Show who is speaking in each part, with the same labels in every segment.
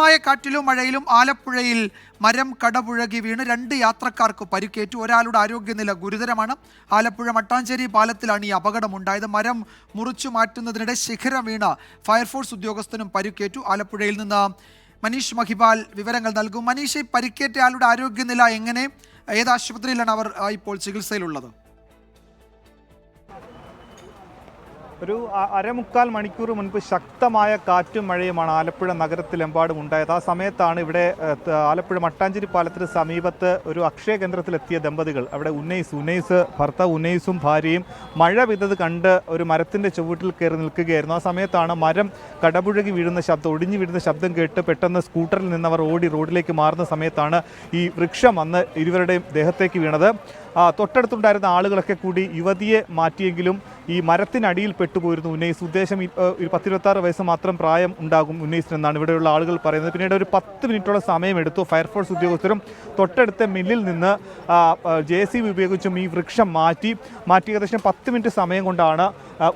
Speaker 1: ശക്തമായ കാറ്റിലും മഴയിലും ആലപ്പുഴയിൽ മരം കടപുഴകി വീണ് രണ്ട് യാത്രക്കാർക്ക് പരിക്കേറ്റു. ഒരാളുടെ ആരോഗ്യനില ഗുരുതരമാണ്. ആലപ്പുഴ മട്ടാഞ്ചേരി പാലത്തിലാണ് ഈ അപകടമുണ്ടായത്. മരം മുറിച്ചു മാറ്റുന്നതിനിടെ ശിഖരം വീണ ഫയർഫോഴ്സ് ഉദ്യോഗസ്ഥനും പരിക്കേറ്റു. ആലപ്പുഴയിൽ നിന്ന് മനീഷ് മഹിപാൽ വിവരങ്ങൾ നൽകും. മനീഷ് പരിക്കേറ്റ ആളുടെ ആരോഗ്യനില എങ്ങനെ? ഏത് ആശുപത്രിയിലാണ് അവർ ഇപ്പോൾ ചികിത്സയിലുള്ളത്?
Speaker 2: ഒരു അരമുക്കാൽ മണിക്കൂർ മുൻപ് ശക്തമായ കാറ്റും മഴയുമാണ് ആലപ്പുഴ നഗരത്തിലെമ്പാടും ഉണ്ടായത്. ആ സമയത്താണ് ഇവിടെ ആലപ്പുഴ മട്ടാഞ്ചേരി പാലത്തിന് സമീപത്ത് ഒരു അക്ഷയ കേന്ദ്രത്തിലെത്തിയ ദമ്പതികൾ. അവിടെ ഉന്നയിസ് ഉന്നയിസ് ഭർത്താവ് ഉന്നയിസും ഭാര്യയും മഴ പെയ്തത് കണ്ട് ഒരു മരത്തിന്റെ ചുവട്ടിൽ കയറി നിൽക്കുകയായിരുന്നു. ആ സമയത്താണ് മരം കടപുഴകി വീഴുന്ന ശബ്ദം ഒടിഞ്ഞു വീഴുന്ന ശബ്ദം കേട്ട് പെട്ടെന്ന് സ്കൂട്ടറിൽ നിന്നവർ ഓടി റോഡിലേക്ക് മാറുന്ന സമയത്താണ് ഈ വൃക്ഷം വന്ന് ഇരുവരുടെയും ദേഹത്തേക്ക് വീണത്. തൊട്ടടുത്തുണ്ടായിരുന്ന ആളുകളൊക്കെ കൂടി യുവതിയെ മാറ്റിയെങ്കിലും ഈ മരത്തിനടിയിൽ പെട്ടുപോയിരുന്നു. ഉന്നയിസ് ഉദ്ദേശം ഒരു പത്തിരുപത്താറ് വയസ്സ് മാത്രം പ്രായം ഉണ്ടാകും ഉന്നയിസിനെന്നാണ് ഇവിടെയുള്ള ആളുകൾ പറയുന്നത്. പിന്നീട് ഒരു പത്ത് മിനിറ്റോളം സമയമെടുത്തു. ഫയർഫോഴ്സ് ഉദ്യോഗസ്ഥരും തൊട്ടടുത്ത മില്ലിൽ നിന്ന് ജെ സി ബി ഉപയോഗിച്ചും ഈ വൃക്ഷം മാറ്റി. മാറ്റി ഏകദേശം പത്ത് മിനിറ്റ് സമയം കൊണ്ടാണ്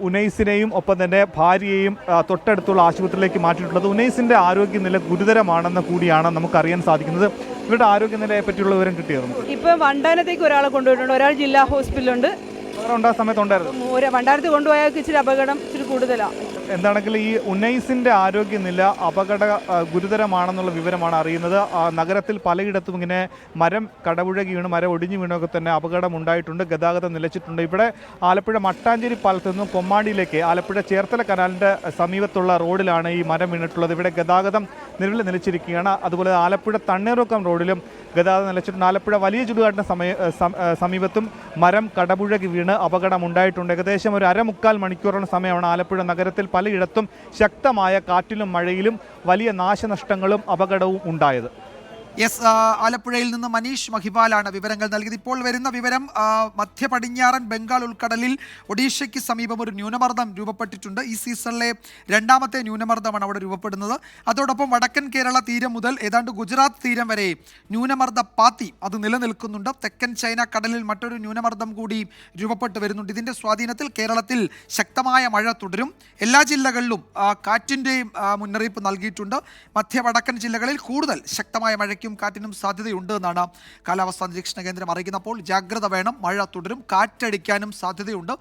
Speaker 2: ഉനൈസിനെയും ഒപ്പം തന്നെ ഭാര്യയെയും തൊട്ടടുത്തുള്ള ആശുപത്രിയിലേക്ക് മാറ്റിയിട്ടുള്ളത്. ഉനൈസിന്റെ ആരോഗ്യനില ഗുരുതരമാണെന്ന് കൂടിയാണ് നമുക്കറിയാൻ സാധിക്കുന്നത്. ഇവരുടെ ആരോഗ്യനിലയെ പറ്റിയുള്ള വിവരം കിട്ടിയിരുന്നു
Speaker 3: ഇപ്പം വണ്ടാനത്തേക്ക് ഒരാളെ കൊണ്ടുപോയിട്ടുണ്ട്. ഒരാൾ ജില്ലാ ഹോസ്പിറ്റലുണ്ട്. ഒരു വണ്ടാനത്ത് കൊണ്ടുപോയാൽ ഇച്ചിരി അപകടം ഇച്ചിരി കൂടുതലാണ്
Speaker 2: എന്താണെങ്കിൽ ഈ ഉന്നൈസിന്റെ ആരോഗ്യനില അപകട ഗുരുതരമാണെന്നുള്ള വിവരമാണ് അറിയുന്നത്. നഗരത്തിൽ പലയിടത്തും ഇങ്ങനെ മരം കടപുഴകി വീണ് മരം ഒടിഞ്ഞു വീണൊക്കെ തന്നെ അപകടം ഉണ്ടായിട്ടുണ്ട് ഗതാഗതം നിലച്ചിട്ടുണ്ട്. ഇവിടെ ആലപ്പുഴ മട്ടാഞ്ചേരി പാലത്ത് നിന്നും കൊമ്മാടിയിലേക്ക് ആലപ്പുഴ ചേർത്തല കനാലിന്റെ സമീപത്തുള്ള റോഡിലാണ് ഈ മരം വീണിട്ടുള്ളത്. ഇവിടെ ഗതാഗതം നിലവിൽ നിലച്ചിരിക്കുകയാണ്. അതുപോലെ ആലപ്പുഴ തണ്ണേറുക്കം റോഡിലും ഗതാഗതം നിലച്ചിട്ടുണ്ട്. ആലപ്പുഴ വലിയ ചുടുകാട്ടിന് സമയ സമീപത്തും മരം കടപുഴകി വീണ് അപകടം ഉണ്ടായിട്ടുണ്ട് ഏകദേശം ഒരു അരമുക്കാൽ മണിക്കൂറോളം സമയമാണ് ആലപ്പുഴ നഗരത്തിൽ പലയിടത്തും ശക്തമായ കാറ്റിലും മഴയിലും വലിയ നാശനഷ്ടങ്ങളും അപകടവും ഉണ്ടായത്.
Speaker 1: യെസ് ആലപ്പുഴയിൽ നിന്ന് മനീഷ് മഹിബാലാണ് വിവരങ്ങൾ നൽകിയത്. ഇപ്പോൾ വരുന്ന വിവരം മധ്യ പടിഞ്ഞാറൻ ബംഗാൾ ഉൾക്കടലിൽ ഒഡീഷയ്ക്ക് സമീപം ഒരു ന്യൂനമർദ്ദം രൂപപ്പെട്ടിട്ടുണ്ട്. ഈ സീസണിലെ രണ്ടാമത്തെ ന്യൂനമർദ്ദമാണ് അവിടെ രൂപപ്പെടുന്നത്. അതോടൊപ്പം വടക്കൻ കേരള തീരം മുതൽ ഏതാണ്ട് ഗുജറാത്ത് തീരം വരെ ന്യൂനമർദ്ദ പാത്തി അത് നിലനിൽക്കുന്നുണ്ട്. തെക്കൻ ചൈന കടലിൽ മറ്റൊരു ന്യൂനമർദ്ദം കൂടി രൂപപ്പെട്ടു വരുന്നുണ്ട്. ഇതിന്റെ സ്വാധീനത്തിൽ കേരളത്തിൽ ശക്തമായ മഴ തുടരും. എല്ലാ ജില്ലകളിലും കാറ്റിന്റെയും മുന്നറിയിപ്പ് നൽകിയിട്ടുണ്ട്. മധ്യ വടക്കൻ ജില്ലകളിൽ കൂടുതൽ ശക്തമായ മഴയ്ക്കും കാറ്റിനും സാധ്യതയുണ്ട് എന്നാണ് കാലാവസ്ഥാ നിരീക്ഷണ കേന്ദ്രം അറിയിക്കുന്നപ്പോൾ ജാഗ്രത വേണം മഴ തുടരും കാറ്റടിക്കാനും സാധ്യതയുണ്ട്.